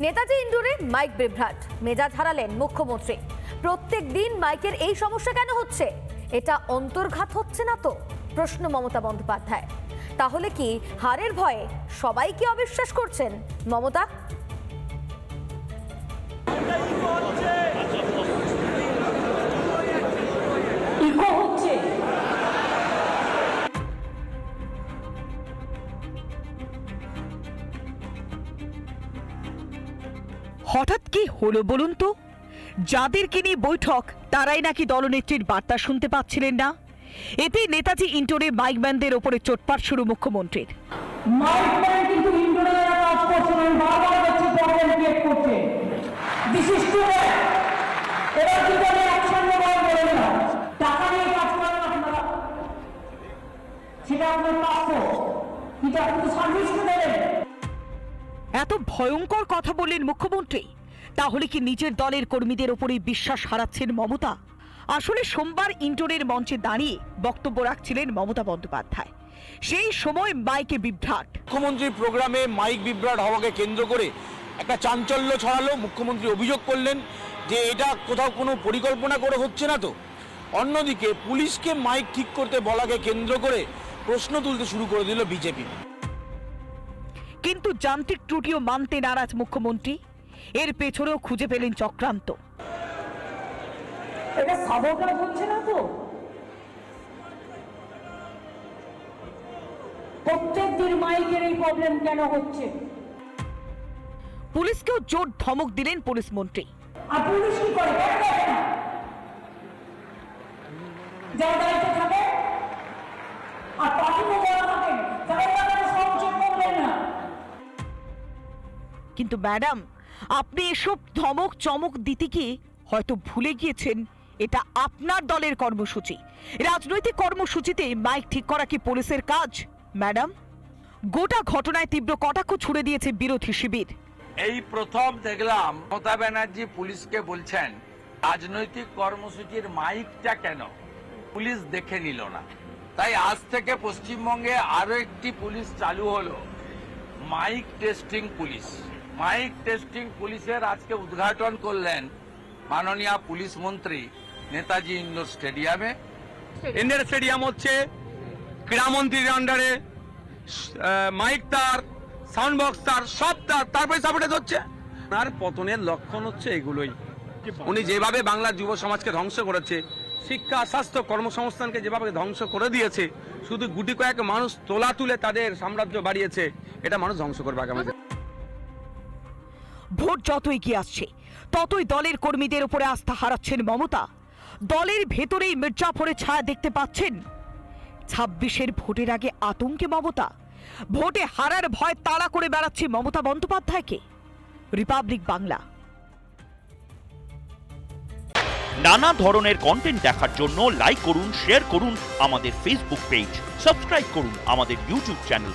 Netaji ইন্ডোরে mic বিভ্রাট। মেজাজ হারালেন মুখ্যমন্ত্রী। প্রত্যেক দিন মাইকের এই সমস্যা কেন হচ্ছে? এটা অন্তর্ঘাত হচ্ছে না তো? প্রশ্ন মমতা বন্দ্যোপাধ্যায়। তাহলে কি হারের ভয়ে সবাই কি অবিশ্বাস করছেন? মমতা? হঠাৎ কি হলো বলুন তো? যাদেরকে নিয়ে বৈঠক, তারাই নাকি দলনেত্রীর বার্তা শুনতে পাচ্ছিলেন না? এতে নেতাজি ইন্টোরে মাইকম্যানদের ওপরে চোটপাট শুরু মুখ্যমন্ত্রীর। সেটা আপনার কিন্তু আপনি তো সার্ভিস দেবেন। এত ভয়ঙ্কর কথা বললেন মুখ্যমন্ত্রী। তাহলে কি নিজের দলের কর্মীদের ওপরেই বিশ্বাস হারাচ্ছেন মমতা? আসলে সোমবার ইন্টোরের মঞ্চে দাঁড়িয়ে বক্তব্য রাখছিলেন মমতা বন্দ্যোপাধ্যায়। সেই সময় মাইকে বিভ্রাট। মুখ্যমন্ত্রীর প্রোগ্রামে মাইক বিভ্রাট হওয়াকে কেন্দ্র করে একটা চাঞ্চল্য ছড়ালো। মুখ্যমন্ত্রী অভিযোগ করলেন যে এটা কোথাও কোনো পরিকল্পনা করে হচ্ছে না তো। অন্যদিকে পুলিশকে মাইক ঠিক করতে বলাকে কেন্দ্র করে প্রশ্ন তুলতে শুরু করে দিল বিজেপি। কিন্তু যান্ত্রিক ত্রুটিও মানতে নারাজ মুখ্যমন্ত্রী। এর পেছনেও খুঁজে পেলেন চক্রান্ত। এটা সাবোটাজ হচ্ছে না তো? প্রত্যেক দিন মাইকের এই প্রবলেম কেন হচ্ছে? পুলিশকেও জোর ধমক দিলেন পুলিশ মন্ত্রী। আর পুলিশ কি করে? যারা দায়িত্বে কিন্তু ম্যাডাম, আপনি এসব ধমক চমক দিতে গিয়ে হয়তো ভুলে গিয়েছেন। এটা আপনার দলের কর্মসূচি। রাজনৈতিক কর্মসূচিতে মাইক ঠিক করা কি পুলিশের কাজ? ম্যাডাম, গোটা ঘটনায় তীব্র কটাক্ষ ছুড়ে দিয়েছে বিরোধী শিবির। এই প্রথম দেখলাম মমতা ব্যানার্জি পুলিশকে বলছেন, রাজনৈতিক কর্মসূচির মাইকটা কেন? পুলিশ দেখে নিল না। তাই আজ থেকে পশ্চিমবঙ্গে আরও একটি পুলিশ চালু হলো। Mic testing police. Mic testing পুলিশের আজকে উদ্ঘাটন করলেন মাননীয় পুলিশ মন্ত্রী নেতাজি ইন্ডোর স্টেডিয়ামে। ইন্ডিয়ান স্টেডিয়াম হচ্ছে ক্রীড়ামন্ত্রীর আন্ডারে মাইক তার সাউন্ড বক্স তার সব তার তারপরে সাপোর্টেজ হচ্ছে। আর পতনের লক্ষণ হচ্ছে এগুলোই। উনি যেভাবে বাংলার যুব সমাজকে ধ্বংস করেছে শিক্ষা স্বাস্থ্য কর্মসংস্থানকে যেভাবে ধ্বংস করে দিয়েছে শুধু গুটি কয়েক মানুষ তোলা তুলে তাদের সাম্রাজ্য বাড়িয়েছে এটা মানুষ ধ্বংস করবে আগামী। ভোট যত এগিয়ে আসছে, ততই দলের কর্মীদের উপরে আস্থা হারাচ্ছেন মমতা। দলের ভেতরেই মির্জাফরের ছায়া দেখতে পাচ্ছেন। ছাব্বিশের ভোটের আগে আতঙ্কে মমতা। ভোটে হারার ভয় তাড়া করে বেড়াচ্ছে মমতা বন্দ্যোপাধ্যায়কে। রিপাবলিক বাংলা। নানা ধরনের কন্টেন্ট দেখার জন্য লাইক করুন শেয়ার করুন আমাদের ফেসবুক পেজ সাবস্ক্রাইব করুন আমাদের ইউটিউব চ্যানেল